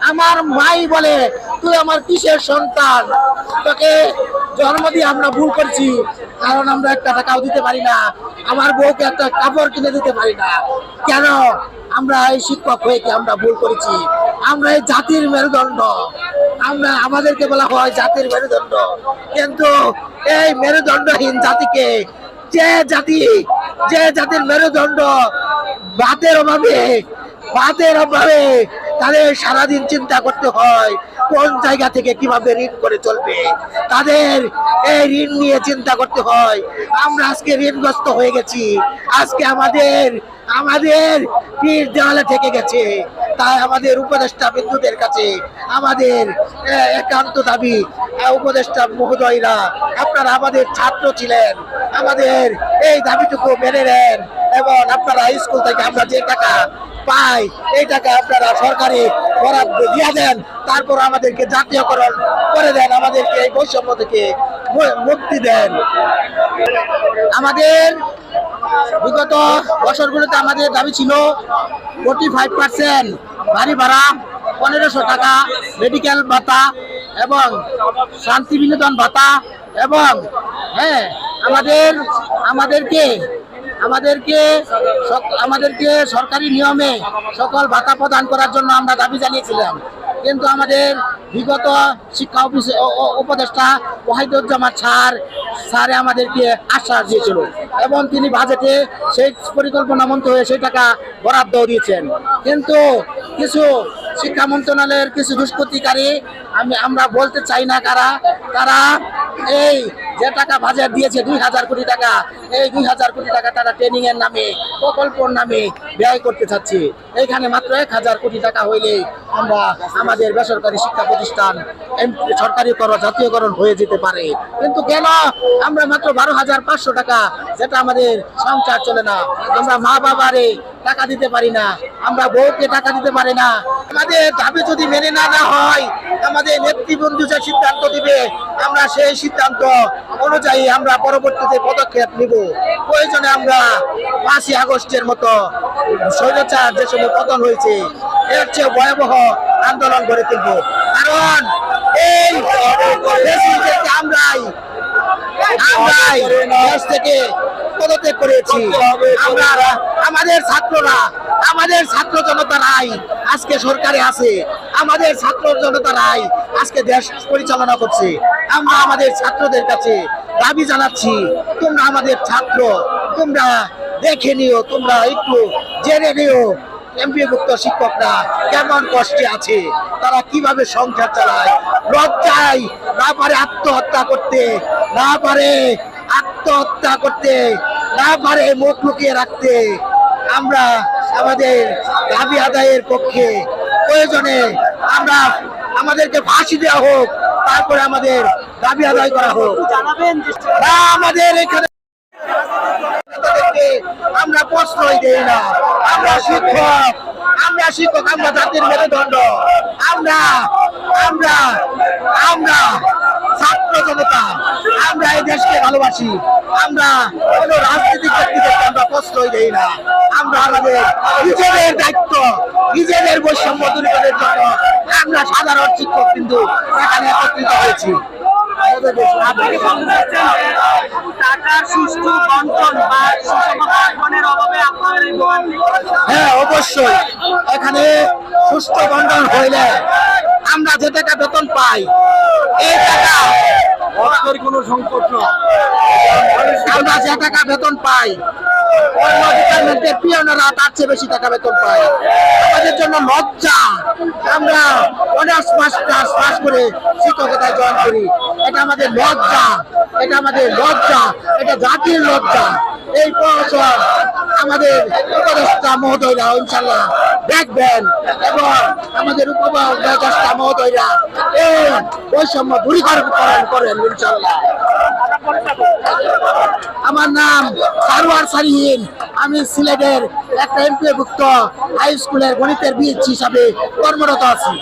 আমার মাই বলে, তুই আমার কিসের সন্তান? তোকে জন্ম দিয়ে আমরা ভুল করছি, কারণ আমরা একটা টাকাও দিতে পারি না। আমার বউকে একটা কাপড় কিনে দিতে পারি না। কেন? আমরা এই শিক্ষক হয়ে কি আমরা ভুল করেছি। আমরা এই জাতির মেরুদণ্ড। আমরা আমাদেরকে বলা হয় জাতির মেরুদণ্ড। কিন্তু এই মেরুদণ্ডহীন জাতিকে যে জাতি, যে জাতির মেরুদণ্ড ভাতের অভাবে ভাতের অভাবে তাদের সারাদিন চিন্তা করতে হয়, কোন জায়গা থেকে কীভাবে ঋণ করে চলবে। তাদের এই ঋণ নিয়ে চিন্তা করতে হয়, আমরা আজকে ঋণগ্রস্ত হয়ে গেছি, আজকে আমাদের আমাদের পীর দেওয়ালে থেকে গেছে, তাই আমাদের উপদেষ্টা বিন্দুদের কাছে আমাদের একান্ত দাবি উপদেষ্টা মহোদয়রা, আপনারা আমাদের ছাত্র ছিলেন, আমাদের এই দাবিটুকু মেনে নেন, এবং আপনারা স্কুল থেকে আমরা যে টাকা পাই। এই টাকা আপনারা সরকারি বরাদ্দ দিয়ে দেন, তারপর আমাদেরকে জাতীয়করণ করে দেন, আমাদেরকে এই বৈষম্য থেকে মুক্তি দেন। আমাদের বিগত বছরগুলোতে আমাদের দাবি ছিল ফোর্টি ফাইভ পার্সেন্ট বাড়ি ভাড়া, পনেরোশো টাকা মেডিকেল ভাতা এবং শান্তি বিনোদন ভাতা এবং হ্যাঁ আমাদের আমাদেরকে আমাদেরকে আমাদেরকে সরকারি নিয়মে সকল ভাতা প্রদান করার জন্য আমরা দাবি জানিয়েছিলাম। কিন্তু আমাদের বিগত শিক্ষা অফিস উপদেষ্টা ওয়াহিদুজ্জামান স্যার, স্যারে আমাদেরকে আশ্বাস দিয়েছিল এবং তিনি বাজেটে সেই পরিকল্পনা মন্ত্র হয়ে সেই টাকা বরাদ্দ দিয়েছেন। কিন্তু কিছু শিক্ষা মন্ত্রণালয়ের কিছু দুষ্কৃতিকারী, আমি আমরা বলতে চাই না কারা, তারা এই যে টাকা বাজেট দিয়েছে দুই হাজার কোটি টাকা, এই দুই হাজার কোটি টাকা তারা ট্রেনিং এর নামে, প্রকল্পর নামে ব্যয় করতে চাচ্ছে। এইখানে মাত্র এক হাজার কোটি টাকা হইলে আমরা আমাদের বেসরকারি শিক্ষা প্রতিষ্ঠান, এম- সরকারিকরণ জাতীয়করণ হয়ে যেতে পারে। কিন্তু কেন? আমরা মাত্র বারো হাজার পাঁচশো টাকা যেটা আমাদের সংসার চলে না। আমরা মা বাবারে টাকা দিতে পারি না। আমরা বউকে টাকা দিতে পারি না। আমাদের দাবি যদি মেনে না না হয়, আমাদের নেতৃবন্ধু যে সিদ্ধান্ত দিবে, আমরা সেই সিদ্ধান্ত অনুযায়ী আমরা পরবর্তীতে পদক্ষেপ নিব। প্রয়োজনে আমরা পাঁচই আগস্টের মতো স্বৈরাচার যে সময় পতন হয়েছে, এর চেয়ে ভয়াবহ আন্দোলন গড়ে তুলব। কারণ এই আমরাই আমরাই দেশ থেকে করেছি। আমরা আমাদের ছাত্ররা আমাদের ছাত্র জনতারাই আজকে সরকারে আছে। আমাদের ছাত্র জনতারাই আজকে দেশ পরিচালনা করছে। আমরা আমাদের ছাত্রদের কাছে দাবি জানাচ্ছি তোমরা আমাদের ছাত্র তোমরা দেখে নিও তোমরা একটু জেনে নিও। এমপিভুক্ত শিক্ষকরা কেমন কষ্টে আছে তারা কীভাবে সংসার চালায় লজ্জায় না পারে আত্মহত্যা করতে না পারে আত্মহত্যা করতে না পারে মুখ লুকিয়ে রাখতে আমরা আমাদের দাবি আদায়ের পক্ষে প্রয়োজনে আমরা আমাদেরকে ফাঁসি দেওয়া হোক, তারপরে আমাদের দাবি আদায় করা হোক। আমাদের এখানে আমরা প্রশ্রয় দেই না। আমরা শিক্ষক আমরা শিক্ষক, আমরা জাতির মেরুদণ্ড। আমরা আমরা আমরা ছাত্র জনতা ভালোবাসি। আমরা কোন রাজনৈতিক ব্যক্তিদেরকে আমরা প্রশ্রয় দেই না। আমরা আমাদের নিজেদের দায়িত্ব নিজেদের বৈষম্য দূরীকরণের জন্য আমরা সাধারণ শিক্ষক কিন্তু এখানে একত্রিত হয়েছি। টাকার সুষ্ঠু বন্টন বা সুষম বন্টনের অভাবে আপনাদের হ্যাঁ অবশ্যই। এখানে সুস্থ বন্টন হইলে আমরা যে টাকা বেতন পাই এই অর্থের কোনো সংকট না আমরা যে টাকা বেতন পাই তার চেয়ে বেশি টাকা বেতন পায়। জন্য আমরা করে করি। এটা আমাদের এটা আমাদের লজ্জা। এটা জাতির লজ্জা। এই প্রহসন আমাদের উপদেষ্টা মহোদয়রা ইনশাল্লাহ দেখবেন এবং আমাদের উপদেষ্টা মহোদয়রা এই বৈষম্য দূরীকরণ করেন ইনশাল্লাহ আমার নাম সারোয়ার সারিহীন। আমি সিলেটের একটা এমপিভুক্ত হাই স্কুলের গণিতের বীজ হিসাবে কর্মরত আছি।